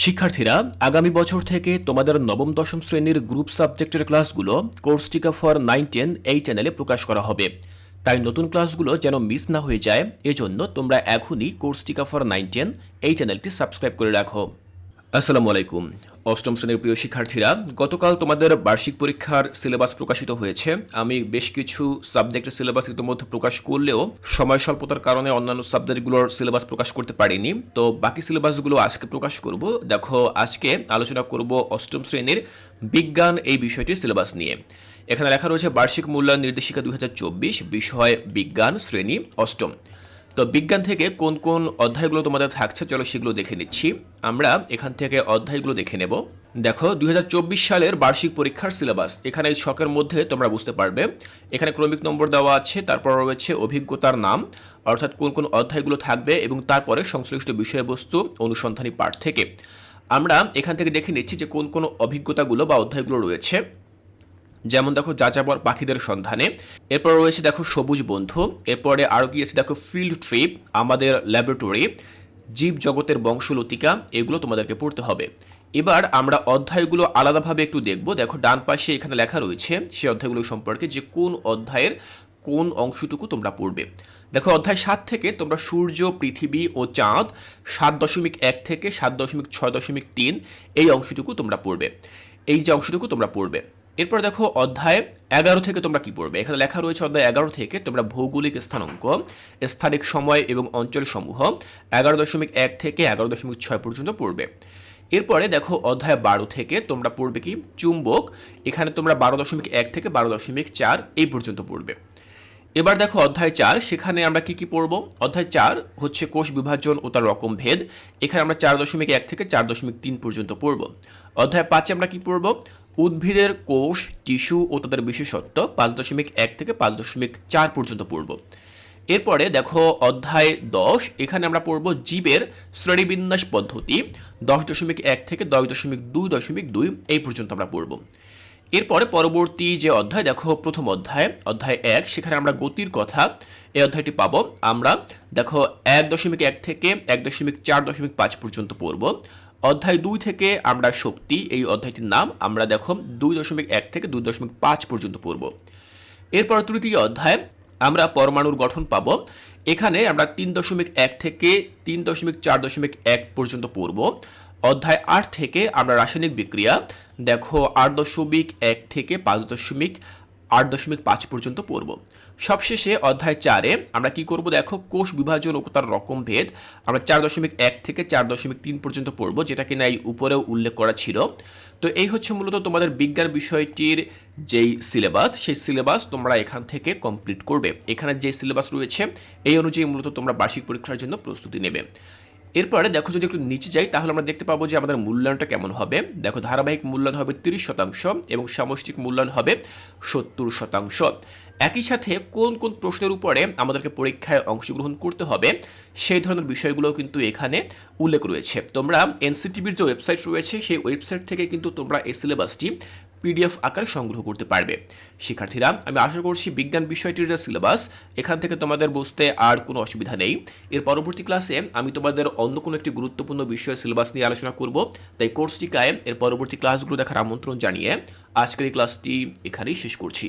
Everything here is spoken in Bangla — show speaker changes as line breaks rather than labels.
শিক্ষার্থীরা, আগামী বছর থেকে তোমাদের নবম, দশম শ্রেণির গ্রুপ সাবজেক্টের ক্লাসগুলো কোর্স টিকা ফর নাইন, টেন এই চ্যানেলে প্রকাশ করা হবে। তাই নতুন ক্লাসগুলো যেন মিস না হয়ে যায়, এজন্য তোমরা এখনই কোর্স টিকা ফর নাইন, টেন এই চ্যানেলটি সাবস্ক্রাইব করে রাখো। আসসালামু আলাইকুম। অষ্টম শ্রেণির প্রিয় শিক্ষার্থীরা, গতকাল তোমাদের বার্ষিক পরীক্ষার সিলেবাস প্রকাশিত হয়েছে। আমি বেশ কিছু সাবজেক্টের সিলেবাস ইতিমধ্যে প্রকাশ করলেও সময় স্বল্পতার কারণে অন্যান্য সাবজেক্টগুলোর সিলেবাস প্রকাশ করতে পারিনি। তো বাকি সিলেবাসগুলো আজকে প্রকাশ করব। দেখো, আজকে আলোচনা করব অষ্টম শ্রেণির বিজ্ঞান এই বিষয়টির সিলেবাস নিয়ে। এখানে লেখা রয়েছে বার্ষিক মূল্যায়ন নির্দেশিকা দুই হাজার চব্বিশ, বিষয়, বিজ্ঞান, শ্রেণি, অষ্টম। তো বিজ্ঞান থেকে কোন কোন অধ্যায়গুলো তোমাদের থাকছে, চলো সেগুলো দেখে নিচ্ছি। আমরা এখান থেকে অধ্যায়গুলো দেখে নেব। দেখো, দুই হাজার চব্বিশ সালের বার্ষিক পরীক্ষার সিলেবাস এখানে এই ছকের মধ্যে তোমরা বুঝতে পারবে। এখানে ক্রমিক নম্বর দেওয়া আছে, তারপর রয়েছে অভিজ্ঞতার নাম, অর্থাৎ কোন কোন অধ্যায়গুলো থাকবে এবং তারপরে সংশ্লিষ্ট বিষয়বস্তু, অনুসন্ধানী পাঠ থেকে। আমরা এখান থেকে দেখে নিচ্ছি যে কোন কোন অভিজ্ঞতাগুলো বা অধ্যায়গুলো রয়েছে। যেমন দেখো যাযাবর পাখিদের সন্ধানে। এরপর রয়েছে দেখো সবুজ বন্ধু। এরপরে আরও আছে? দেখো ফিল্ড ট্রিপ আমাদের ল্যাবরেটরি জীব জগতের বংশলতিকা, এগুলো তোমাদেরকে পড়তে হবে। এবার আমরা অধ্যায়গুলো আলাদাভাবে একটু দেখব। দেখো ডান পাশে এখানে লেখা রয়েছে সেই অধ্যায়গুলো সম্পর্কে যে কোন অধ্যায়ের কোন অংশটুকু তোমরা পড়বে। দেখো অধ্যায় সাত থেকে তোমরা সূর্য, পৃথিবী ও চাঁদ সাত দশমিক এক থেকে সাত দশমিক ছয় দশমিক তিন এই অংশটুকু তোমরা পড়বে। এই যে অংশটুকু তোমরা পড়বে। এরপর দেখো অধ্যায় এগারো থেকে তোমরা কি পড়বে? এখানে লেখা রয়েছে অধ্যায় এগারো থেকে তোমরা ভৌগোলিক স্থানাঙ্ক, স্থানিক সময় এবং অঞ্চল সমূহ এগারো দশমিক এক থেকে এগারো দশমিক ছয় পর্যন্ত পড়বে। এরপরে দেখো অধ্যায় বারো থেকে তোমরা পড়বে কি? চুম্বক, এখানে তোমরা বারো দশমিক এক থেকে বারো দশমিক চার এই পর্যন্ত পড়বে। এবার দেখো অধ্যায় চার, সেখানে আমরা কি কি পড়ব? অধ্যায় চার হচ্ছে কোষ বিভাজন ও তার রকম ভেদ। এখানে আমরা চার দশমিক এক থেকে চার দশমিক তিন পর্যন্ত পড়ব। অধ্যায় পাঁচে আমরা কি পড়ব? উদ্ভিদের কোষ, টিস্যু ও তাদের বিশেষত্ব পাঁচ দশমিক এক থেকে পাঁচ দশমিক চার পর্যন্ত পড়ব এরপরে দেখো অধ্যায় দশ, এখানে আমরা পড়ব জীবের শ্রেণীবিন্যাস পদ্ধতি, দশ দশমিক এক থেকে দশ দশমিক দুই দশমিক দুই, এই পর্যন্ত আমরা পড়ব। এরপরে পরবর্তী যে অধ্যায়, দেখো প্রথম অধ্যায় অধ্যায় এক, সেখানে আমরা গতির কথা এই অধ্যায়টি পাবো। আমরা দেখো এক দশমিক এক থেকে এক দশমিক চার দশমিক পাঁচ পর্যন্ত পড়ব। অধ্যায় দুই থেকে আমরা শক্তি, এই অধ্যায়টির নাম আমরা দেখো দুই দশমিক এক থেকে দুই দশমিক পাঁচ পর্যন্ত পড়ব। এরপর তৃতীয় অধ্যায়, আমরা পরমাণুর গঠন পাব। এখানে আমরা তিন দশমিক এক থেকে তিন দশমিক চার দশমিক এক পর্যন্ত পড়ব। অধ্যায় আট থেকে আমরা রাসায়নিক বিক্রিয়া, দেখো আট দশমিক এক থেকে পাঁচ দশমিক আট দশমিক পাঁচ পর্যন্ত পড়ব। সবশেষে অধ্যায় চারে আমরা কি করব দেখো, কোষ বিভাজন ও তার রকম ভেদ। আমরা চার দশমিক এক থেকে চার দশমিক তিন পর্যন্ত পড়ব, যেটা কিনা এই উপরেও উল্লেখ করা ছিল। তো এই হচ্ছে মূলত তোমাদের বিজ্ঞান বিষয়টির যেই সিলেবাস, সেই সিলেবাস তোমরা এখান থেকে কমপ্লিট করবে। এখানে যে সিলেবাস রয়েছে, এই অনুযায়ী মূলত তোমরা বার্ষিক পরীক্ষার জন্য প্রস্তুতি নেবে। এরপরে দেখো যদি একটু নিচে যাই, তাহলে আমরা দেখতে পাবো যে আমাদের মূল্যায়নটা কেমন হবে। দেখো ধারাবাহিক মূল্যায়ন হবে তিরিশ শতাংশ এবং সামষ্টিক মূল্যায়ন হবে সত্তর শতাংশ। একই সাথে কোন কোন প্রশ্নের উপরে আমাদেরকে পরীক্ষায় অংশগ্রহণ করতে হবে, সেই ধরনের বিষয়গুলো কিন্তু এখানে উল্লেখ রয়েছে। তোমরা এনসিটিভির যে ওয়েবসাইট রয়েছে, সেই ওয়েবসাইট থেকে কিন্তু তোমরা এই সিলেবাসটি পিডিএফ আকারে সংগ্রহ করতে পারবে। শিক্ষার্থীরা, আমি আশা করছি বিজ্ঞান বিষয়টির যে সিলেবাস, এখান থেকে তোমাদের বুঝতে আর কোনো অসুবিধা নেই। এর পরবর্তী ক্লাসে আমি তোমাদের অন্য কোনো একটি গুরুত্বপূর্ণ বিষয়ে সিলেবাস নিয়ে আলোচনা করব, তাই কোর্সটিকায় এর পরবর্তী ক্লাসগুলো দেখার আমন্ত্রণ জানিয়ে আজকের এই ক্লাসটি এখানেই শেষ করছি।